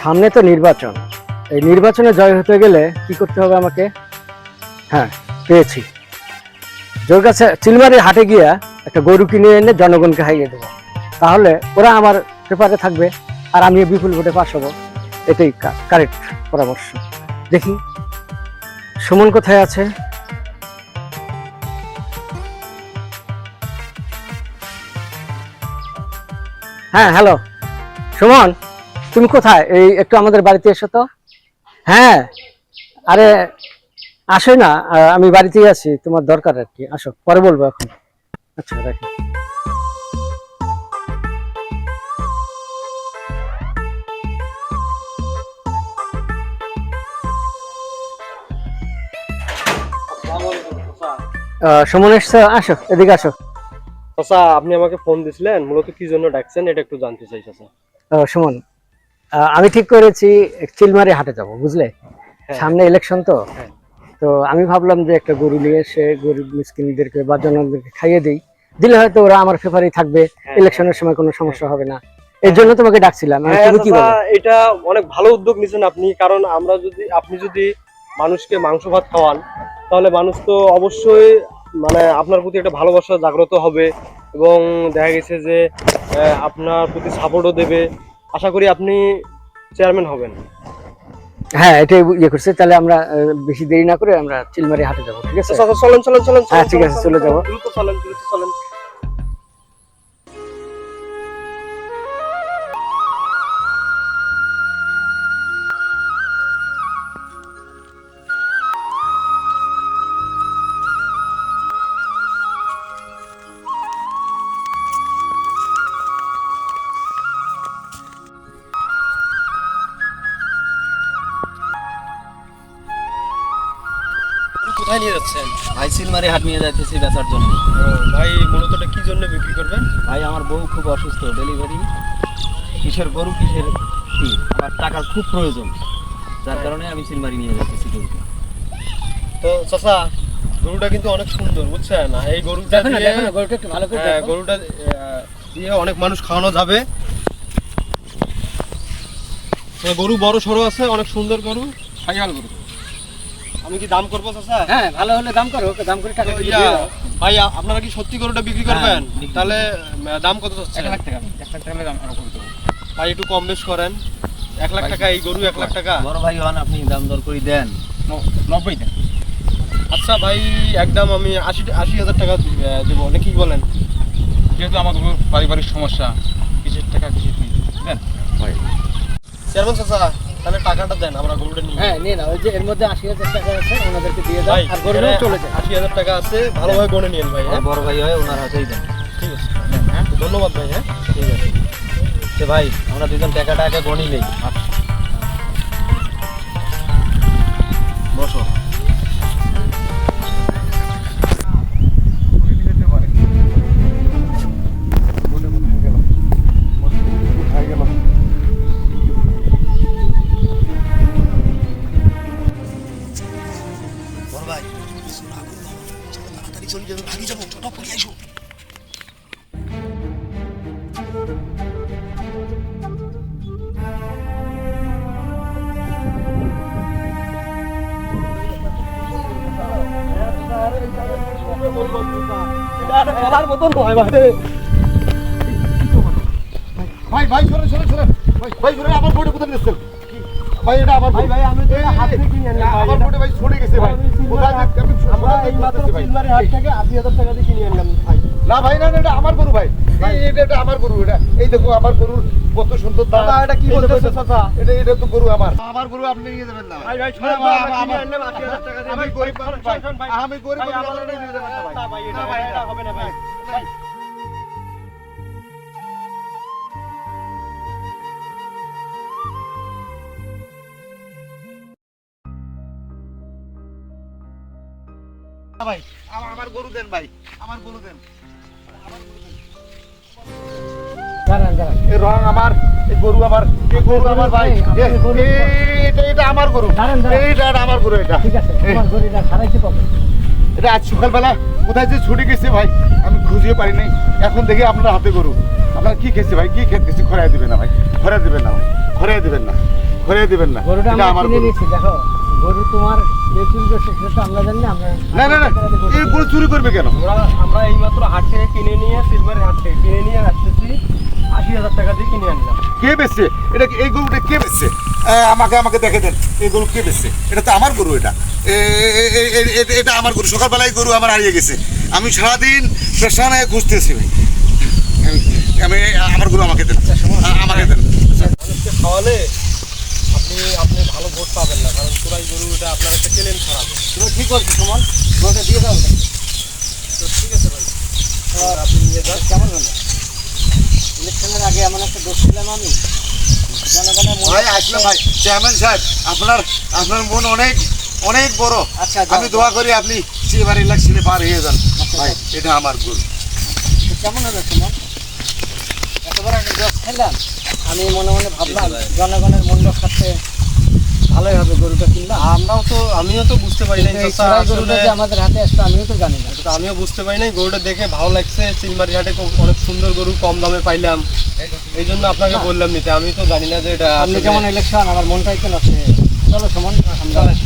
সামনে তো নির্বাচন। এই নির্বাচনে জয় হতে গেলে কি করতে হবে আমাকে? হ্যাঁ পেয়েছি। জোর কাছে চিলমারি হাটে গিয়া একটা গরু কিনে এনে জনগণকে হারিয়ে দেবো। তাহলে ওরা আমার পেপারে থাকবে আর আমি বিপুল ভোটে পাশ হব। এটাই কারেক্ট পরামর্শ। দেখি, সুমন কোথায় আছে? হ্যাঁ হ্যালো, সুমন? তুমি কোথায়? এই একটু আমাদের বাড়িতে এসো তো। হ্যাঁ। আরে আসো না। আমি বাড়িতেই আছি। তোমার দরকার আর কি। আসো পরে বলব এখন। আচ্ছা রাখি। আসো এদিকে আসো। চাচা আপনি আমাকে ফোন দিছিলেন। মূলত কি জন্য ডাকছেন? এটা একটু জানতে চাই চাচা আহ, সুমন। আমি ঠিক করেছি চিলমারি হাটে যাব বুঝলে? সামনে ইলেকশন তো। হ্যাঁ। তো আমি ভাবলাম যে একটা গরু নিয়ে এসে গরিব মিসকিনদেরকে বা জনগণদেরকে খাইয়ে দিই। দিলে হয়তো ওরা আমার ফেভারিট থাকবে হ্যাঁ, ইলেকশনের সময় কোনো সমস্যা হবে না। এর জন্য তোমাকে ডাকছিলাম হ্যাঁ, তুমি কি বলো এটা অনেক ভালো উদ্যোগ নিছেন আপনি কারণ আমরা যদি আপনি যদি মানুষকে মাংস ভাত খাওয়ান তাহলে মানুষ তো অবশ্যই মানে আপনার প্রতি একটা ভালোবাসা জাগ্রত হবে এবং দেখা গেছে যে আপনার প্রতি সাপোর্টও দেবে। আশা করি আপনি চেয়ারম্যান হবেন হ্যাঁ এটাই ইয়ে করছে তাহলে আমরা বেশি দেরি না করে আমরা চিলমারি হাটে যাব ঠিক আছে চলেন চলেন চলেন হ্যাঁ, ঠিক আছে, চলে যাব। চলেন চলেন কোথায় নিয়ে যাচ্ছেন? ভাই সিলমারি হাট নিয়ে যাইতেছি বেচার জন্য। ভাই মূলতটা কি জন্য বিক্রি করবেন? ভাই আমার বউ খুব অসুস্থ ডেলিভারি কিসের গরু কিসের কি আমার টাকার খুব প্রয়োজন। যার কারণে আমি সিলমারি নিয়ে যাইতেছি গরুকে। তো চাচা গরুটা কিন্তু অনেক সুন্দর বুঝছেন? এই গরুটা গরুটা একটু ভালো করে হ্যাঁ, গরুটা দিয়ে অনেক মানুষ খাওয়ানো যাবে। গরু বড় সড়ো আছে অনেক সুন্দর গরু। খাইয়াল গরু। আমি কি দাম করব চাচা? হ্যাঁ ভালো হলে দাম করো দাম করে টাকা দিয়ে দাও। ভাই আপনারা কি সত্যি গরুটা বিক্রি হ্যাঁ, করবেন? তাহলে দাম কত চাচ্ছেন? টাকা এক লাখ টাকা দাম আরও করে দেবো ভাই একটু কম বেশ করেন। এক লাখ টাকা এই গরু এক লাখ টাকা। বড় ভাই হন আপনি দাম দর করে দেন। নব্বই দেন। আচ্ছা ভাই একদম আমি আশি আশি হাজার টাকা দেবো। না কি বলেন? যেহেতু আমাদের পারিবারিক সমস্যা কিসের টাকা কিসের কি দেন। চেয়ারম্যান চাচা তাহলে টাকাটা দেন আমরা গরুটা নিয়ে হ্যাঁ নিয়ে নাও ওই যে এর মধ্যে আশি হাজার টাকা আছে ওনাদেরকে দিয়ে দাও আর গরুটাও চলে যায়। আশি হাজার টাকা আছে ভালোভাবে গড়ে নিন ভাই হ্যাঁ? বড় ভাই হয় ওনার হাতেই দেন। ঠিক আছে। ধন্যবাদ ভাই হ্যাঁ? ঠিক আছে। তো ভাই আমরা দুজন টাকাটা আগে গণি নেই বসো। মতন নয় ভাই ভাই ভাই সরে সরে সরে। ভাই ভাই, সরে আমার বোর্ডে কোথায় নিচ্ছেন ভাই এটা আমার ভাই ভাই আমি তো হাত থেকে কিনে ভাই আমার এটা- ভাই ছড়ে গেছে ভাই। আমি কোথায় হাট- আমি আমরা এই মাত্র ভাই? হাট থেকে আশি হাজার টাকা দিয়ে কিনে আনলাম ভাই। না ভাই না এটা আমার গরু ভাই। এই- এটা এটা আমার গরু এটা। এই দেখো আমার গরুর কত সুন্দর দাম দাদা, এটা কি বলতেছে, এটা- চাচা? এটা এটা তো গরু আমার। আমার গরু আপনি নিয়ে যাবেন না ভাই। ভাই শোনেন কিনে আনলাম আশি হাজার টাকা দিয়ে। আমি গরিব ভাই। আমি গরিব ভাই, আমার নিয়ে যাবেন না না, ভাই, না, ভাই, এটা হবে না, ভাই। ভাই আমার গরু দেন ভাই আমার গরু দেন। রং আমার গরু আমার গরু আমার ভাই। এটা এটা আমার গরু। দাঁড়ান, দাঁড়ান। এইটা এটা আমার গরু এটা। ঠিক আছে তোমার গরুটা হারাইছে কবে এটা আজ সকালবেলা কোথায় যে ছুটে গেছে ভাই আমি খুঁজে পারি নাই। এখন দেখি আপনার হাতে গরু। আপনার কি খেয়েছে ভাই? কি খেতে খেয়েছে খরাই দিবেন না ভাই খরাই দিবেন না ভাই খরাই দিবেন না ঘরে দিবেন না। গরুটা আমার দেখো। গরু তোমার কে চুরি করছে সেটা তো আমরা জানি না আমরা না না না এই গরু চুরি করবে কেন? আমরা আমরা এইমাত্র হাট থেকে কিনে নিয়ে সিলভারের হাট থেকে কিনে নিয়ে আসতেছি। আশি হাজার টাকা দিয়ে কিনে আনলাম। কে বেচছে? এটা এই গরুটা কে বেচছে? আমাকে আমাকে দেখে দেন এই গরু কে বেচছে? এটা তো আমার গরু এটা। এটা আমার গরু। সকালবেলায় গরু আমার হারিয়ে গেছে। আমি সারাদিন পেশানায় খুঁজতেছি ভাই। আমি- আমি আমার গরু আমাকে দেন। আ- আমাকে দেন। খাওয়ালে আপনি আপনি ভালো ভোট পাবেন না কারণ চোরাই গরু এটা আপনার একটা চ্যালেঞ্জ খারাপ তুমি ঠিক বলছো সুমন। গরুটা দিয়ে দাও তো ঠিক আছে ভাই। আপনি নিয়ে যান। কেমন হলো? ইলেকশনের আগে এমন একটা দোষ ছিলাম আমি। মনে ভাই আসলাম ভাই চেয়ারম্যান সাহেব আপনার আপনার মন অনেক অনেক বড়। আচ্ছা আমি দোয়া করি আপনি সেবার ইলেকশনে পার হয়ে যান। আচ্ছা, ভাই এটা আমার গরু কেমন হলো সুমন? একটা খেলাম আমি মনে মনে ভাবলাম জনগণের মন রক্ষার্থে ভালোই হবে গরুটা কিনলাম আমরাও তো আমিও তো বুঝতে পারি না গরুটা যে আমাদের হাতে আসতো আমিও তো জানি না। তো আমিও বুঝতে পারি নাই গরুটা দেখে ভালো লাগছে চিলমারি খুব অনেক সুন্দর গরু কম দামে পাইলাম। এই জন্য আপনাকে বললাম নিতে আমি তো জানি না যে এটা আপনি যেমন ইলেকশন আমার মনটাই তো নষ্ট চলো সুমন আমরা-